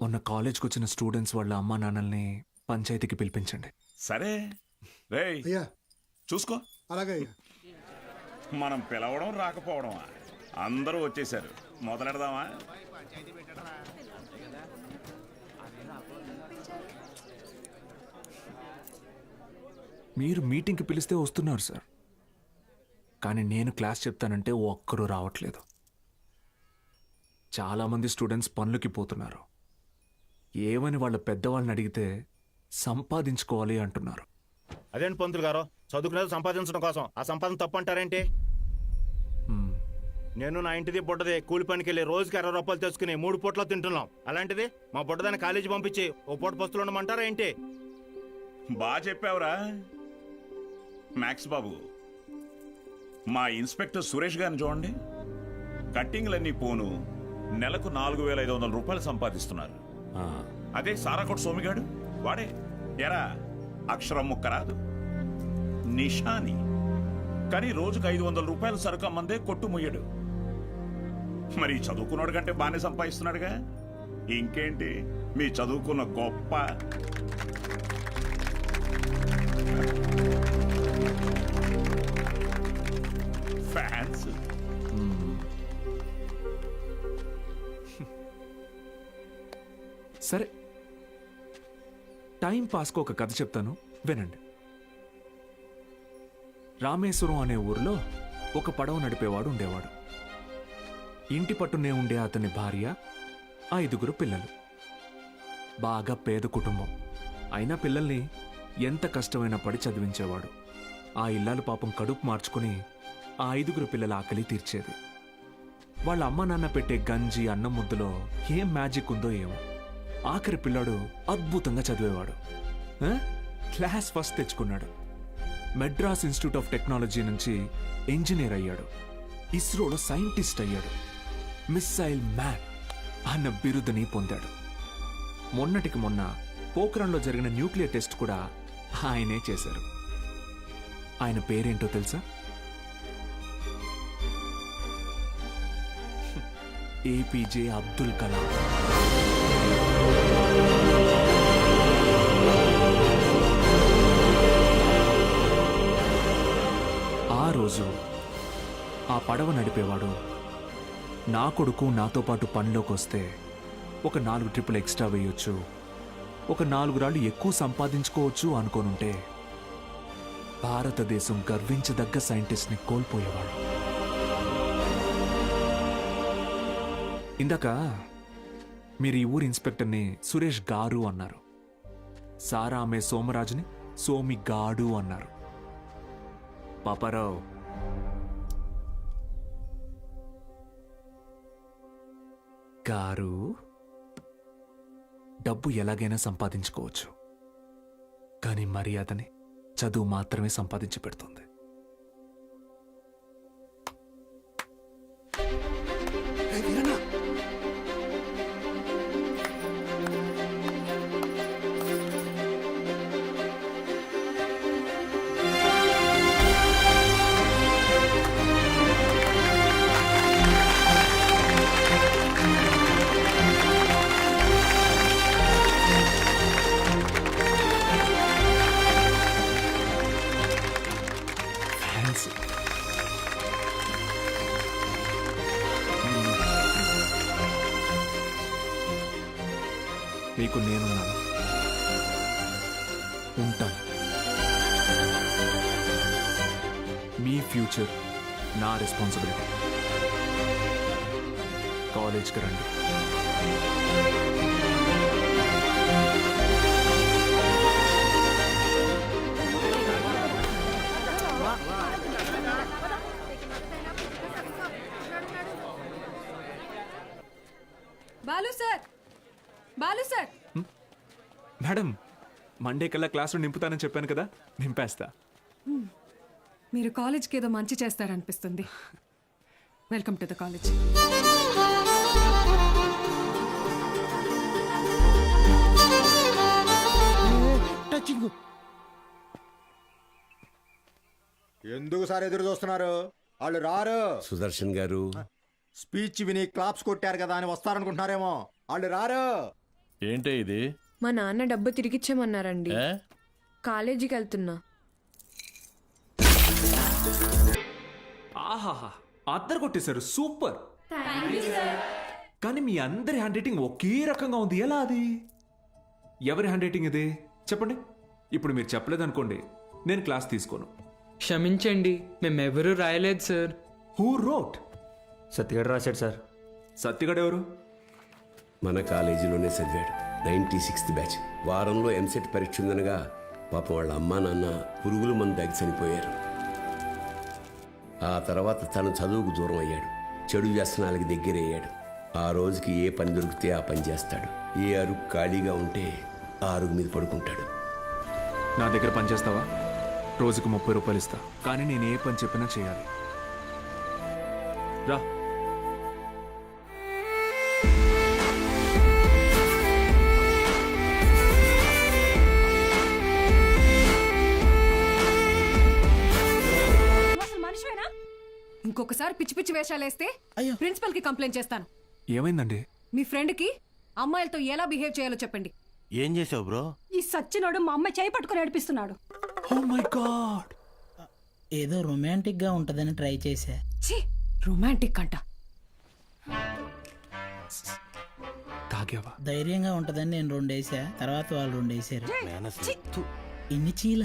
మొన్న కాలేజ్కి వచ్చిన స్టూడెంట్స్ వాళ్ళ అమ్మా నాన్నల్ని పంచాయతీకి పిలిపించండి. సరే. రేయ్ అయ్యా. చూసుకో. అలాగే మనం పిలవడం రాకపోవడమా? అందరూ వచ్చేసారు మొదలెడదామా? మీరు మీటింగ్కి పిలిస్తే వస్తున్నారు సార్. కానీ నేను క్లాస్ చెప్తానంటే ఒక్కరూ రావట్లేదు. చాలామంది స్టూడెంట్స్ పనులకి పోతున్నారు. ఏమని వాళ్ళ పెద్దవాళ్ళని అడిగితే సంపాదించుకోవాలి అంటున్నారు. అదేంటి పంతులు గారు? చదువుకునేది సంపాదించడం కోసం. ఆ సంపాదన తప్పు అంటారేంటి మ్మ్. నేను నా ఇంటిది బుడ్డది కూలి పనికి వెళ్ళి రోజుకి అరవై రూపాయలు తెచ్చుకుని మూడు పూట్ల తింటున్నాం. అలాంటిది మా బుడ్డదాన్ని కాలేజీ పంపించి ఓ పూట పస్తులు ఉండమంటారా ఏంటి? బా చెప్పావురా. మ్యాక్స్ బాబు మా ఇన్స్పెక్టర్ సురేష్ గారిని చూడండి. కట్టింగ్లన్నీ పోను. నెలకు నాలుగు వేల ఐదు వందల రూపాయలు సంపాదిస్తున్నారు. అదే సారాకోట్ సోమిగాడు వాడే. ఎరా అక్షరం ముక్క రాదు. నిషాని. కానీ రోజుకు ఐదు వందల రూపాయలు సరుకు అమ్మందే కొట్టు ముయ్యడు. మరి చదువుకున్నాడు కంటే బాగానే సంపాదిస్తున్నాడుగా? ఇంకేంటి? మీ చదువుకున్న గొప్ప. ఫ్యాన్స్. సరే. టైం పాస్కు ఒక కథ చెప్తాను. వినండి. రామేశ్వరం అనే ఊర్లో ఒక పడవ నడిపేవాడు ఉండేవాడు. ఇంటి పట్టునే ఉండే అతని భార్య ఐదుగురు పిల్లలు. బాగా పేద కుటుంబం. అయినా పిల్లల్ని ఎంత కష్టమైనా పడి చదివించేవాడు. ఆ ఇల్లాలు పాపం కడుపు మార్చుకుని ఆ ఐదుగురు పిల్లల ఆకలి తీర్చేది. వాళ్ళ అమ్మ నాన్న పెట్టే గంజి అన్నం ముద్దలో ఏం మ్యాజిక్ ఉందో ఏమో. ఆఖరి పిల్లాడు అద్భుతంగా చదివేవాడు. క్లాస్ ఫస్ట్ తెచ్చుకున్నాడు. మెడ్రాస్ ఇన్స్టిట్యూట్ ఆఫ్ టెక్నాలజీ నుంచి ఇంజనీర్ అయ్యాడు. ఇస్రోలో సైంటిస్ట్ అయ్యాడు. మిస్సైల్ మ్యాన్ అన్న బిరుదుని పొందాడు. మొన్నటికి మొన్న పోఖ్రాన్లో జరిగిన న్యూక్లియర్ టెస్ట్ కూడా ఆయనే చేశారు. ఆయన పేరేంటో తెలుసా? ఏపీజే అబ్దుల్ కలాం. రోజు. ఆ పడవ నడిపేవాడు. నా కొడుకు నాతో పాటు పనిలోకి వస్తే ఒక నాలుగు ట్రిప్పులు ఎక్స్ట్రా వేయొచ్చు. ఒక నాలుగు రాళ్ళు ఎక్కువ సంపాదించుకోవచ్చు అనుకోనుంటే భారతదేశం గర్వించదగ్గ సైంటిస్ట్ని కోల్పోయేవాడు. ఇందాక మీరు ఈ ఊరి ఇన్స్పెక్టర్ని సురేష్ గారు అన్నారు. సారా ఆమె సోమరాజుని సోమి గాడు అన్నారు. పాపారావు గారు డబ్బు ఎలాగైనా సంపాదించుకోవచ్చు. కానీ మర్యాదని చదువు మాత్రమే సంపాదించి పెడుతుంది. నీకు నేనున్నాను. ఉంటాను. మీ ఫ్యూచర్ నా రెస్పాన్సిబిలిటీ. కాలేజ్కి రండి. Balu sir. Balu sir. Madam Monday కల్లా క్లాసులు నింపుతానని చెప్పాను కదా నింపేస్తా. మీరు కాలేజ్కి ఏదో మంచి చేస్తారనిపిస్తుంది. Welcome to the college touching ఎందుకు సార్ ఎదురు చూస్తున్నారు? వాళ్ళు రారు. సుదర్శన్ గారు. స్పీచ్ విని క్లాప్స్ కొట్టారు కదా అని వస్తారనుకుంటున్నారేమో. వాళ్ళు రారు. ఏంటే ఇది? మా నాన్న డబ్బు తిరిగిచ్చేమన్నారండి ఏ? కాలేజీకి వెళ్తున్నా ఆహాహా అద్దరు కొట్టేశారు. సూపర్. కానీ మీ అందరి హ్యాండ్ రైటింగ్ ఒకే రకంగా ఉంది. ఎలా అది? ఎవరి హ్యాండ్ రైటింగ్ ఇది? చెప్పండి. ఇప్పుడు మీరు చెప్పలేదనుకోండి నేను క్లాస్ తీసుకోను. క్షమించండి మేమెవరూ రాయలేదు సార్. హూ రోట్ సత్యగడ రాశాడు సార్. సత్తిగడ్ ఎవరు? మన కాలేజీలోనే చదివాడు. Ninety sixth batch. వారంలో ఎంసెట్ పరీక్ష ఉందనగా పాపం వాళ్ళ అమ్మా నాన్న పురుగుల మందు దాగి చనిపోయారు. ఆ తర్వాత తను చదువుకు దూరం అయ్యాడు. చెడు వ్యసనాలకి దగ్గరయ్యాడు. ఆ రోజుకి ఏ పని దొరికితే ఆ పని చేస్తాడు. ఏ అరుగు ఖాళీగా ఉంటే ఆ అరుగు మీద పడుకుంటాడు. నా దగ్గర పని చేస్తావా? రోజుకు ముప్పై రూపాయలు ఇస్తా. కానీ నేను ఏ పని చెప్పినా చేయాలి. రా. ఇంకొకసారి పిచ్చి పిచ్చి వేషాలు వేస్తే ప్రిన్సిపల్కి కంప్లైంట్ చేస్తాను. ఏమైందండి? మీ ఫ్రెండ్కి అమ్మాయిలతో ఎలా బిహేవ్ చేయాలో చెప్పండి. ఏం చేసావు బ్రో? ఈ సచ్చినోడు మా అమ్మాయి చేయి పట్టుకుని నడిపిస్తున్నాడు ఓ మై గాడ్ ఏదో రొమాంటిక్గా ఉంటదని ట్రై చేశా. ఛీ రొమాంటిక్ అంట. తాగావా? ధైర్యంగా ఉంటదని నేను రెండేసా తర్వాత వాళ్ళు రెండేసారు ఇన్ని చీల?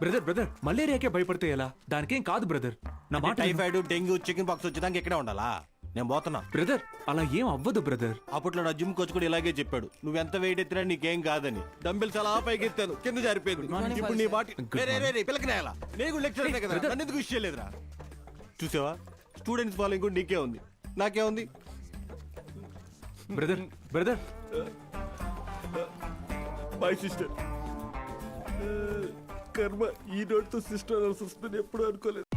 బ్రదర్ బ్రదర్ మలేరియాకే భయపడితే ఎలా? దానికేం కాదు బ్రదర్. నా మాట విను. టైఫాయిడ్ డెంగ్యూ చికెన్ పాక్స్ వచ్చేదానికి ఇక్కడే ఉండాలా? నేను పోతున్నా. బ్రదర్ అలా ఏం అవ్వదు బ్రదర్. అప్పట్లో నా జిమ్ కోచ్ కూడా ఇలాగే చెప్పాడు. నువ్వు ఎంత వెయిట్ ఎత్తినా నీకేం కాదని. డంబిల్స్ అలా పైకి ఎత్తాను కింద జారిపోయింది. ఇప్పుడు నీ బాటి రే, రే, రే, రే, పిల్లకి నేల. నేను లెక్చర్ కదా. నన్ను ఎందుకు విషయం లేదురా చూసావా? స్టూడెంట్స్ ఫాలోయింగ్ కూడా నీకే ఉంది. నాకే ఉంది. Brother brother. మై సిస్టర్ కర్మ ఈ నోటితో సిస్టర్ వస్తుందని ఎప్పుడు అనుకోలేదు.